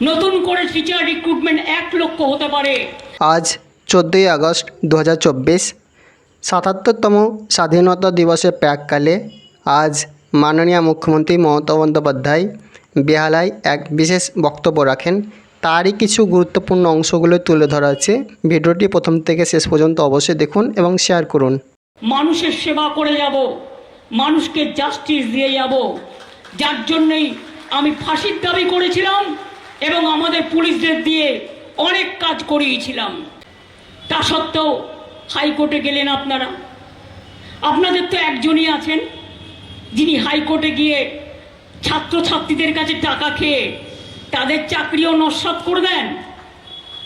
নতুন করে teacher recruitment এক লক্ষ হতে পারে। আজ চোদ্দোই আগস্ট দু হাজার চব্বিশ সাতাত্তরতম স্বাধীনতা দিবসের প্রাককালে আজ মাননীয় মুখ্যমন্ত্রী মমতা বন্দ্যোপাধ্যায় বেহালায় এক বিশেষ বক্তব্য রাখেন। তারই কিছু গুরুত্বপূর্ণ অংশগুলো তুলে ধরা আছে। ভিডিওটি প্রথম থেকে শেষ পর্যন্ত অবশ্যই দেখুন এবং শেয়ার করুন। মানুষের সেবা করে যাব মানুষকে জাস্টিস দিয়ে যাব। যার জন্যই আমি ফাঁসির দাবি করেছিলাম এবং আমাদের পুলিশদের দিয়ে অনেক কাজ করিয়েছিলাম। তা সত্ত্বেও হাইকোর্টে গেলেন আপনারা। আপনাদের তো একজনই আছেন, যিনি হাইকোর্টে গিয়ে ছাত্রছাত্রীদের কাছে টাকা খেয়ে তাদের চাকরিও নস্বাত করে দেন।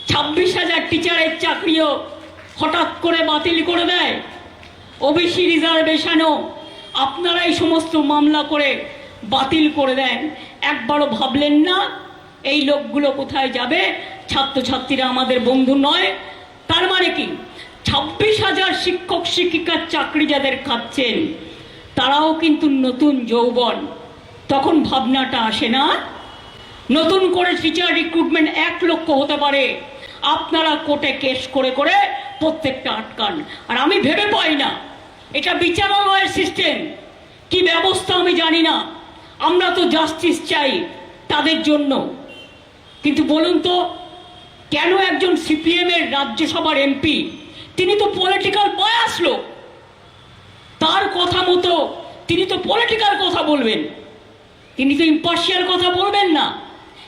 ছাব্বিশ হাজার টিচারের চাকরিও হঠাৎ করে বাতিল করে দেয়। ওবিসি রিজার্ভেশনও আপনারাই সমস্ত মামলা করে বাতিল করে দেন। একবারও ভাবলেন না এই লোকগুলো কোথায় যাবে? ছাত্রছাত্রীরা আমাদের বন্ধু নয়। তার মানে কি? ছাব্বিশ হাজার শিক্ষক, শিক্ষিকার চাকরি যাদের খাচ্ছেন, তারাও কিন্তু নতুন যৌবন। তখন ভাবনাটা আসে না? নতুন করে টিচার রিক্রুটমেন্ট এক লক্ষ হতে পারে। আপনারা কোর্টে কেস করে করে প্রত্যেকটা আটকান। আর আমি ভেবে পাই না, এটা বিচারালয়ের সিস্টেম কি ব্যবস্থা আমি জানি না। আমরা তো জাস্টিস চাই তাদের জন্য। কিন্তু বলুন তো, কেন একজন সিপিএম এর রাজ্যসভার এমপি তিনি তো পলিটিক্যাল বয়াস লোক। তার কথা মতো তিনি তো পলিটিক্যাল কথা বলবেন। তিনি তো ইম্পার্শিয়াল কথা বলবেন না।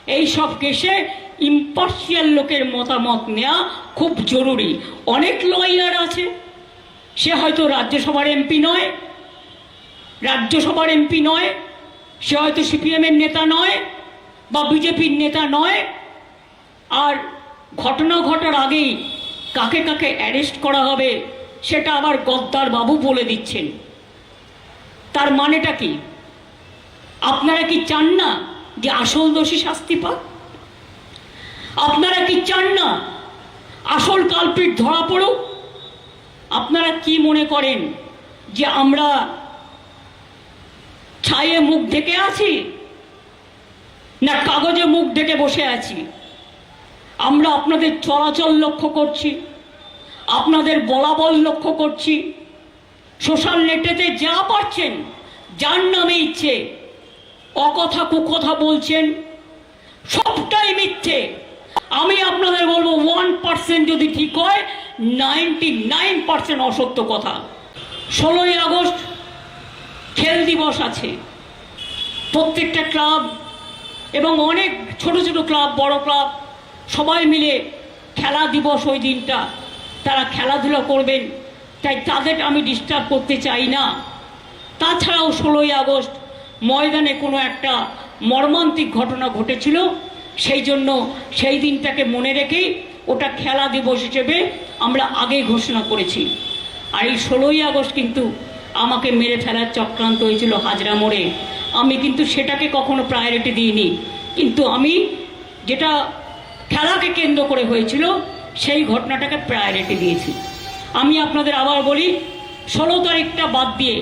এই সব কেসে ইম্পার্শিয়াল লোকের মতামত নেওয়া খুব জরুরি। অনেক লয়ার আছে। সে হয়তো রাজ্যসভার এমপি নয়। রাজ্যসভার এমপি নয়। সে হয়তো সিপিএমের নেতা নয়। বা বিজেপির নেতা নয়, আর ঘটনা ঘটার আগেই কাকে কাকে অ্যারেস্ট করা হবে সেটা আবার গদ্দার বাবু বলে দিচ্ছেন। তার মানেটা কি? আপনারা কি চান না যে আসল দোষী শাস্তি পাক? আপনারা কি চান না আসল কালপিট ধরা পড়ুক? আপনারা কি মনে করেন যে আমরা ছায়ে মুখ ঢেকে আছি? না, কাগজে মুখ ঢেকে বসে আছি। আমরা আপনাদের চলাচল লক্ষ্য করছি, আপনাদের বলাবল লক্ষ্য করছি। সোশ্যাল নেটেতে যা পারছেন যার নামে ইচ্ছে, অকথা কুকথা বলছেন, সবটাই মিথ্যে। আমি আপনাদের বলব ওয়ান পার্সেন্ট যদি ঠিক হয় নাইনটি নাইন পার্সেন্ট অসত্য কথা। ষোলোই আগস্ট, খেল দিবস আছে। প্রত্যেকটা ক্লাব এবং অনেক ছোট ছোট ক্লাব, বড় ক্লাব, সবাই মিলে খেলা দিবস ওই দিনটা। তারা খেলাধুলা করবেন, তাই তাদের আমি ডিস্টার্ব করতে চাই না। তাছাড়াও ষোলোই আগস্ট ময়দানে কোনো একটা মর্মান্তিক ঘটনা ঘটেছিল, সেই জন্য সেই দিনটাকে মনে রেখেই ওটা খেলা দিবস হিসেবে আমরা আগে ঘোষণা করেছি। আর এই ষোলোই আগস্ট কিন্তু আমাকে মেরে ফেলার চক্রান্ত হয়েছিল হাজরা মোড়ে। আমি কিন্তু সেটাকে কখনো প্রায়োরিটি দিইনি। কিন্তু আমি যেটা খেলাকে কেন্দ্র করে হয়েছিল, সেই ঘটনাটাকে প্রায়োরিটি দিয়েছি। আমি আপনাদের আবার বলি, ষোলো তারিখটা বাদ দিয়ে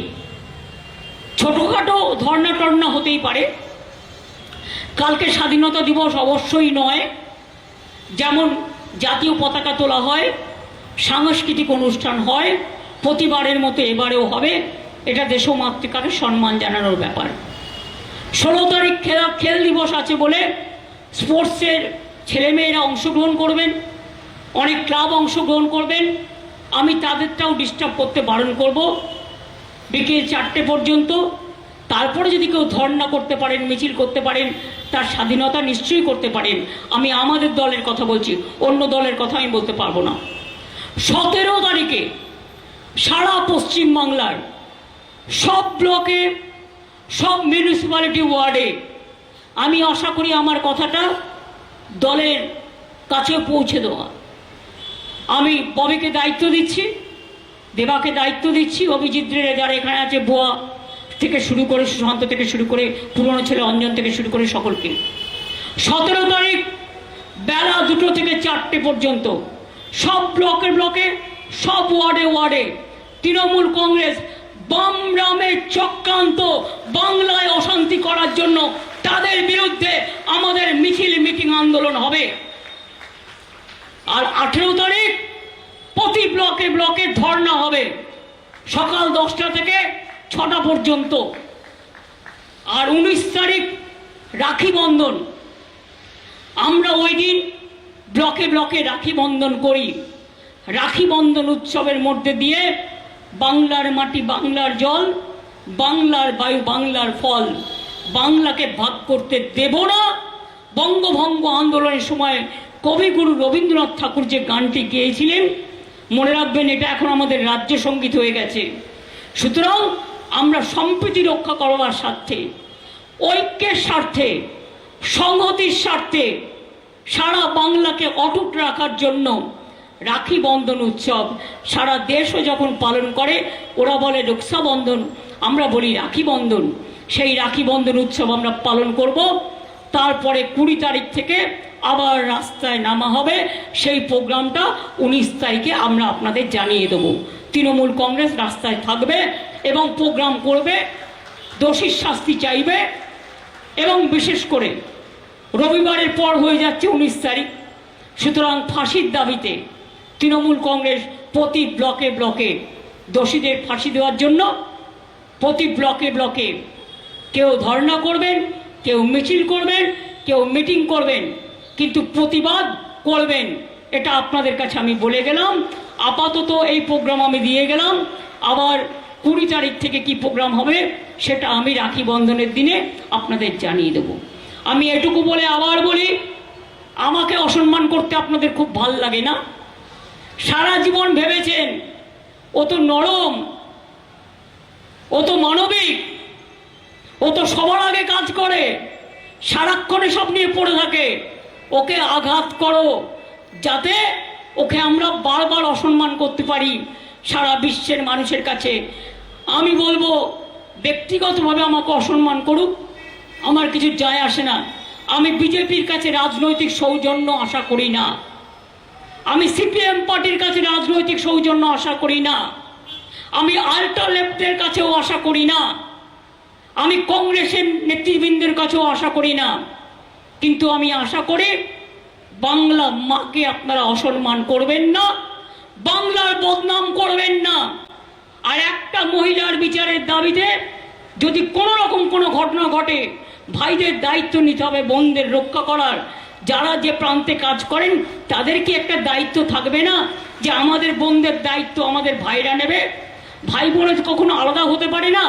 ছোটোখাটো ধর্না টর্না হতেই পারে। কালকে স্বাধীনতা দিবস অবশ্যই নয়। যেমন জাতীয় পতাকা তোলা হয়, সাংস্কৃতিক অনুষ্ঠান হয়, প্রতিবারের মতো এবারেও হবে। এটা দেশমাতৃকাকে সম্মান জানানোর ব্যাপার। ষোলো তারিখ খেলা খেল দিবস আছে বলে স্পোর্টসের ছেলেমেয়েরা অংশগ্রহণ করবেন, অনেক ক্লাব অংশগ্রহণ করবেন। আমি তাদেরটাও ডিস্টার্ব করতে বারণ করব। বিকেল চারটে পর্যন্ত। তারপরে যদি কেউ ধর্ণা করতে পারেন, মিছিল করতে পারেন, তার স্বাধীনতা নিশ্চয়ই করতে পারেন। আমি আমাদের দলের কথা বলছি, অন্য দলের কথা আমি বলতে পারব না। সতেরো তারিখে সারা পশ্চিম বাংলার সব ব্লকে সব মিউনিসিপ্যালিটি ওয়ার্ডে আমি আশা করি আমার কথাটা দলের কাছে পৌঁছে দেওয়া। আমি ববিকে দায়িত্ব দিচ্ছি, দেবাকে দায়িত্ব দিচ্ছি, অভিজিৎ রে যারা এখানে আছে বোয়া থেকে শুরু করে, সুশান্ত থেকে শুরু করে, পুরনো ছেলে অঞ্জন থেকে শুরু করে সকলকে। সতেরো তারিখ বেলা দুটো থেকে চারটে পর্যন্ত সব ব্লকে ব্লকে, সব ওয়ার্ডে ওয়ার্ডে তৃণমূল কংগ্রেস বাম রামের চক্রান্ত বাংলায় অশান্তি করার জন্য তাদের বিরুদ্ধে আমাদের মিছিল মিটিং আন্দোলন হবে। আর আঠেরো তারিখ প্রতি ব্লকে ব্লকে ধর্ণা হবে। সকাল দশটা থেকে ছটা পর্যন্ত। আর উনিশ তারিখ রাখি বন্ধন। আমরা ওই দিন ব্লকে ব্লকে রাখি বন্ধন করি। রাখি বন্ধন উৎসবের মধ্যে দিয়ে বাংলার মাটি বাংলার জল, বাংলার বায়ু বাংলার ফল। বাংলাকে ভাগ করতে দেব না। বঙ্গভঙ্গ আন্দোলনের সময় কবিগুরু রবীন্দ্রনাথ ঠাকুর যে গানটি গেয়েছিলেন, মনে রাখবেন এটা এখন আমাদের রাজ্য সংগীত হয়ে গেছে। সুতরাং আমরা সম্প্রীতি রক্ষা করবার স্বার্থে, ঐক্যের স্বার্থে, সংহতির স্বার্থে সারা বাংলাকে অটুট রাখার জন্য রাখি বন্ধন উৎসব। সারা দেশও যখন পালন করে, ওরা বলে রক্ষাবন্ধন আমরা বলি রাখি বন্ধন। সেই রাখি বন্ধন উৎসব আমরা পালন করব। তারপরে কুড়ি তারিখ থেকে আবার রাস্তায় নামা হবে। সেই প্রোগ্রামটা উনিশ তারিখে আমরা আপনাদের জানিয়ে দেবো। তৃণমূল কংগ্রেস রাস্তায় থাকবে এবং প্রোগ্রাম করবে, দোষীর শাস্তি চাইবে এবং বিশেষ করে রবিবারের পর হয়ে যাচ্ছে উনিশ তারিখ। সুতরাং ফাঁসির দাবিতে তৃণমূল কংগ্রেস প্রতি ব্লকে ব্লকে দোষীদের ফাঁসি দেওয়ার জন্য প্রতি ব্লকে ব্লকে কেউ ধর্ণা করবেন, কেউ মিছিল করবেন, কেউ মিটিং করবেন, কিন্তু প্রতিবাদ করবেন, এটা আপনাদের কাছে আমি বলে গেলাম। আপাতত এই প্রোগ্রাম আমি দিয়ে গেলাম। আবার কুড়ি তারিখ থেকে কি প্রোগ্রাম হবে, সেটা আমি রাখি বন্ধনের দিনে আপনাদের জানিয়ে দেব। আমি এটুকু বলে আবার বলি, আমাকে অসম্মান করতে আপনাদের খুব ভালো লাগে না। সারা জীবন ভেবেছেন, ও তো নরম, ও তো মানবিক, ও তো সবার আগে কাজ করে, সারাক্ষণে সব নিয়ে পড়ে থাকে, ওকে আঘাত করো, যাতে ওকে আমরা বারবার অসম্মান করতে পারি সারা বিশ্বের মানুষের কাছে। আমি বলব, ব্যক্তিগতভাবে আমাকে অসম্মান করুক, আমার কিছু যায় আসে না। আমি বিজেপির কাছে রাজনৈতিক সৌজন্য আশা করি না। আমি সিপিএম পার্টির কাছে রাজনৈতিক সৌজন্য আশা করি না। আমি আল্ট্রা লেফটের কাছেও আশা করি না। আমি কংগ্রেসের নেতৃবৃন্দের কাছেও আশা করি না। কিন্তু আমি আশা করি বাংলা মাকে আপনারা অসম্মান করবেন না, বাংলার বদনাম করবেন না। আর একটা মহিলার বিচারের দাবিতে যদি কোনো রকম কোনো ঘটনা ঘটে, ভাইদের দায়িত্ব নিতে হবে, বোনদের রক্ষা করার। যারা যে প্রান্তে কাজ করেন তাদের কি একটা দায়িত্ব থাকবে না যে আমাদের বোনদের দায়িত্ব আমাদের ভাইরা নেবে। ভাই বোনের কখনো আলাদা হতে পারে না।